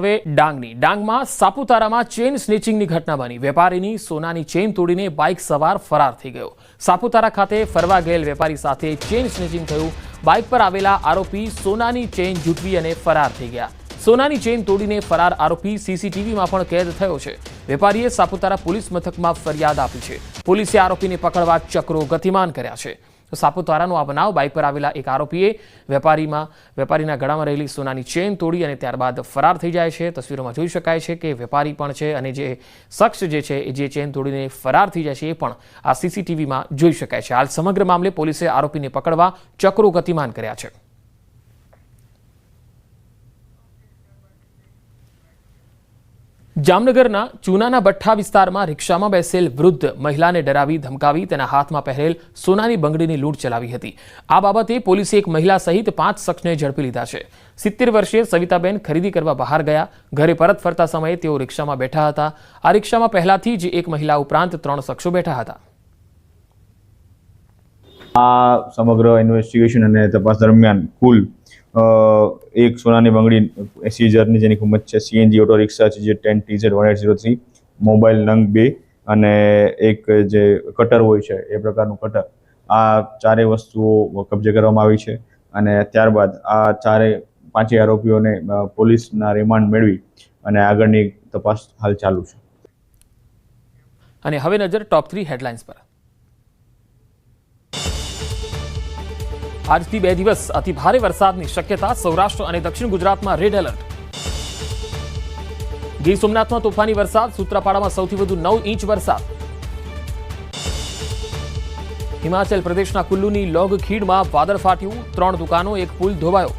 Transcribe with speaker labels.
Speaker 1: હવે ડાંગની. ડાંગમાં સાપુતારામાં ચેન સ્નેચિંગની ઘટના બની. વેપારીની સોનાની ચેન તોડીને બાઇક સવાર ફરાર થઈ ગયો. સાપુતારા ખાતે ફરવા ગયેલ વેપારી સાથે ચેન સ્નેચિંગ થયું. બાઇક પર આવેલા આરોપી સોનાની ચેન જૂટવી અને ફરાર થઈ ગયા. સોનાની ચેન તોડીને ફરાર આરોપી સીસીટીવીમાં પણ કેદ થયો છે. વેપારીએ સાપુતારા પોલીસ મથકમાં ફરિયાદ આપી છે. પોલીસે આરોપીને પકડવા ચક્રો ગતિમાન કર્યા છે. તો સાપુતારાનો આ બનાવ બાઇક પર આવેલા એક આરોપીએ વેપારીમાં, વેપારીના ગળામાં રહેલી સોનાની ચેન તોડી અને ત્યારબાદ ફરાર થઈ જાય છે. તસવીરોમાં જોઈ શકાય છે કે વેપારી પણ છે અને જે શખ્સ જે છે, એ જે ચેન તોડીને ફરાર થઈ જાય છે, એ પણ આ સીસીટીવીમાં જોઈ શકાય છે. હાલ સમગ્ર મામલે પોલીસે આરોપીને પકડવા ચક્રો ગતિમાન કર્યા છે. જામનગરના ચૂનાના ભઠ્ઠા વિસ્તારમાં રિક્ષામાં બેસેલ વૃદ્ધ મહિલાને ડરાવી ધમકાવી તેના હાથમાં પહેરેલ સોનાની બંગડીની લૂંટ ચલાવી હતી. આ બાબતે પોલીસે એક મહિલા સહિત પાંચ શખ્સને ઝડપી લીધા છે. સિત્તેર વર્ષીય સવિતાબેન ખરીદી કરવા બહાર ગયા. ઘરે પરત ફરતા સમયે તેઓ રિક્ષામાં બેઠા હતા. આ રિક્ષામાં પહેલાથી જ એક મહિલા ઉપરાંત ત્રણ શખ્સો બેઠા હતા.
Speaker 2: આ સમગ્ર ઇન્વેસ્ટિગેશન અને તપાસ દરમિયાન કુલ એક સોનાની બંગડી એસી હજારની જેની કિંમત છે. સીએનજી ઓટો રિક્ષા છે, જે ten TZ one eight zero three mobile નંગ બે અને એક જે કટર હોય છે, એ પ્રકારનું કટર આ ચારેય વસ્તુઓ કબજે કરવામાં આવી છે અને ત્યારબાદ આ ચારે પાંચેય આરોપીઓને પોલીસના રિમાન્ડ મેળવી અને આગળની તપાસ હાલ ચાલુ છે.
Speaker 1: અને હવે નજર ટોપ થ્રી હેડલાઇન્સ પર. આજથી બે દિવસ અતિ ભારે વરસાદની શક્યતા સૌરાષ્ટ્ર અને દક્ષિણ ગુજરાતમાં રેડ એલર્ટ ગીર સોમનાથમાં તોફાની વરસાદ, સૂત્રાપાડામાં સૌથી વધુ નવ ઇંચ વરસાદ. હિમાચલ પ્રદેશના કુલ્લુની લોગ ખીડમાં વાદળ ફાટ્યું, ત્રણ દુકાનો, એક પુલ ધોવાયો.